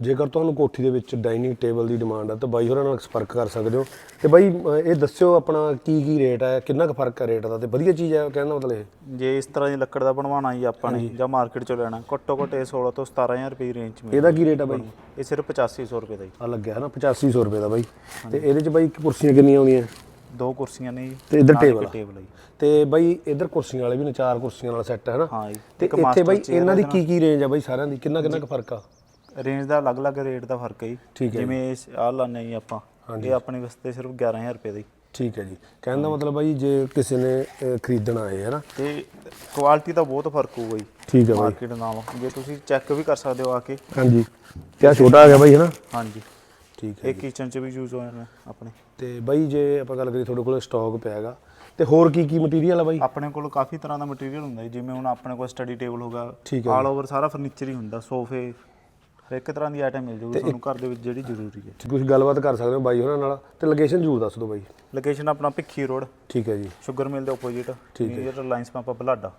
ਜੇਕਰ ਤੁਹਾਨੂੰ ਕੋਠੀ ਦੇ ਵਿੱਚ ਡਾਈਨਿੰਗ ਟੇਬਲ ਦੀ ਡਿਮਾਂਡ ਹੈ ਤਾਂ ਬਾਈ ਹੋਰਾਂ ਨਾਲ ਸੰਪਰਕ ਕਰ ਸਕਦੇ ਹੋ। ਤੇ ਬਾਈ ਇਹ ਦੱਸਿਓ ਆਪਣਾ ਕੀ ਕੀ ਰੇਟ ਹੈ ਕਿੰਨਾ ਕੁ ਫ਼ਰਕ ਹੈ ਰੇਟ ਦਾ ਤੇ ਵਧੀਆ ਚੀਜ਼ ਹੈ ਕਹਿਣ ਦਾ ਮਤਲਬ ਇਹ? ਜੇ ਇਸ ਤਰ੍ਹਾਂ ਦੀ ਲੱਕੜ ਦਾ ਬਣਵਾਉਣਾ ਜੀ ਆਪਾਂ ਨੇ ਜਾਂ ਮਾਰਕੀਟ ਚੋਂ ਲੈਣਾ ਘੱਟੋ ਘੱਟ ਇਹ 16 ਤੋਂ 17000 ਰੁਪਏ ਰੇਂਜ ਚ ਮਿਲਦਾ। ਇਹਦਾ ਕੀ ਰੇਟ ਹੈ ਬਾਈ? ਇਹ ਸਿਰਫ 8500 ਰੁਪਏ ਦਾ ਜੀ। ਆ ਲੱਗਿਆ ਹੈ ਨਾ 8500 ਰੁਪਏ ਦਾ ਬਾਈ। ਤੇ ਇਹਦੇ ਚ ਬਾਈ ਕੁਰਸੀਆਂ ਕਿੰਨੀਆਂ ਆਉਂਦੀਆਂ? ਦੋ ਕੁਰਸੀਆਂ ਨੇ ਜੀ ਤੇ ਇੱਧਰ ਨਾਲ ਟੇਬਲ ਆ। ਟੇਬਲ ਹੈ ਜੀ। ਤੇ ਬਾਈ ਇਧਰ ਕੁਰਸੀਆਂ ਵਾਲੇ ਵੀ ਨੇ ਚਾਰ ਕੁਰਸੀਆਂ ਵਾਲਾ ਸੈੱਟ ਹੈ ਨਾ? ਹਾਂ ਜੀ ਤੇ ਇੱਥੇ ਬਾਈ ਇਹਨਾਂ ਦੀ ਕੀ ਕੀ ਰੇਂਜ ਹੈ ਬਾਈ ਸਾਰਿਆਂ ਦੀ? ਕਿੰਨਾ ਕਿੰਨਾ ਕੁ ਫ਼ਰਕ ਆ? ਰੇਂਜ ਦਾ ਅਲੱਗ-ਅਲੱਗ ਰੇਟ ਦਾ ਫ਼ਰਕ ਹੈ ਜੀ। ਹੈ ਜਿਵੇਂ ਇਸ ਆਹ ਲਾਉਂਦੇ ਜੀ ਆਪਾਂ। ਇਹ ਆਪਣੇ ਵਾਸਤੇ ਸਿਰਫ 11000 ਰੁਪਏ ਦਾ ਜੀ। ਠੀਕ ਹੈ ਜੀ। ਕਹਿਣ ਦਾ ਮਤਲਬ ਬਾਈ ਜੇ ਕਿਸੇ ਨੇ ਖਰੀਦਣਾ ਹੈ ਹੈ ਨਾ? ਤੇ ਕੁਆਲਿਟੀ ਦਾ ਬਹੁਤ ਫ਼ਰਕ ਹੋਊਗਾ ਜੀ। ਠੀਕ ਹੈ ਬਾਈ। ਮਾਰਕੀਟ ਨਾਲੋਂ। ਜੇ ਤੁਸੀਂ ਚੈੱਕ ਵੀ ਕਰ ਸਕਦੇ ਹੋ ਆ ਕੇ। ਹਾਂਜੀ। ਤੇ ਆ ਛੋਟਾ ਆ ਗਿਆ ਬਾਈ ਹੈ ਨਾ? ਹਾਂਜੀ। ਠੀਕ ਹੈ ਇਹ ਕਿਚਨ 'ਚ ਵੀ ਯੂਜ਼ ਹੋ ਜਾਣਾ ਆਪਣੇ। ਤੇ ਬਾਈ ਜੇ ਆਪਾਂ ਗੱਲ ਕਰੀਏ ਤੁਹਾਡੇ ਕੋਲ ਸਟਾਕ ਪਿਆ ਹੈਗਾ ਤੇ ਹੋਰ ਕੀ ਕੀ ਮਟੀਰੀਅਲ ਆ ਬਾਈ? ਆਪਣੇ ਕੋਲ ਕਾਫੀ ਤਰ੍ਹਾਂ ਦਾ ਮਟੀਰੀਅਲ ਹੁੰਦਾ ਜੀ। ਜਿਵੇਂ ਹੁਣ ਆਪਣੇ ਕੋਲ ਸਟੱਡੀ ਟੇਬਲ ਹੋਗਾ ਹੈ ਆਲ ਓਵਰ ਸਾਰਾ ਫਰਨੀਚਰ ਹੀ ਹੁੰਦਾ। ਸੋਫੇ ਹਰ ਇੱਕ ਤਰ੍ਹਾਂ ਦੀ ਆਈਟਮ ਮਿਲ ਜੂਗੀ ਤੁਹਾਨੂੰ ਘਰ ਦੇ ਵਿੱਚ ਜਿਹੜੀ ਜ਼ਰੂਰੀ ਹੈ। ਤੁਸੀਂ ਗੱਲਬਾਤ ਕਰ ਸਕਦੇ ਹੋ ਬਾਈ ਹੋਰਾਂ ਨਾਲ ਤੇ ਲੋਕੇਸ਼ਨ ਜ਼ਰੂਰ ਦੱਸ ਦਿਓ ਬਾਈ। ਲੋਕੇਸ਼ਨ ਆਪਣਾ ਭਿੱਖੀ ਰੋਡ ਠੀਕ ਹੈ ਜੀ। ਸ਼ੂਗਰ ਮਿਲ ਦੇ opposite near Reliance pump Balada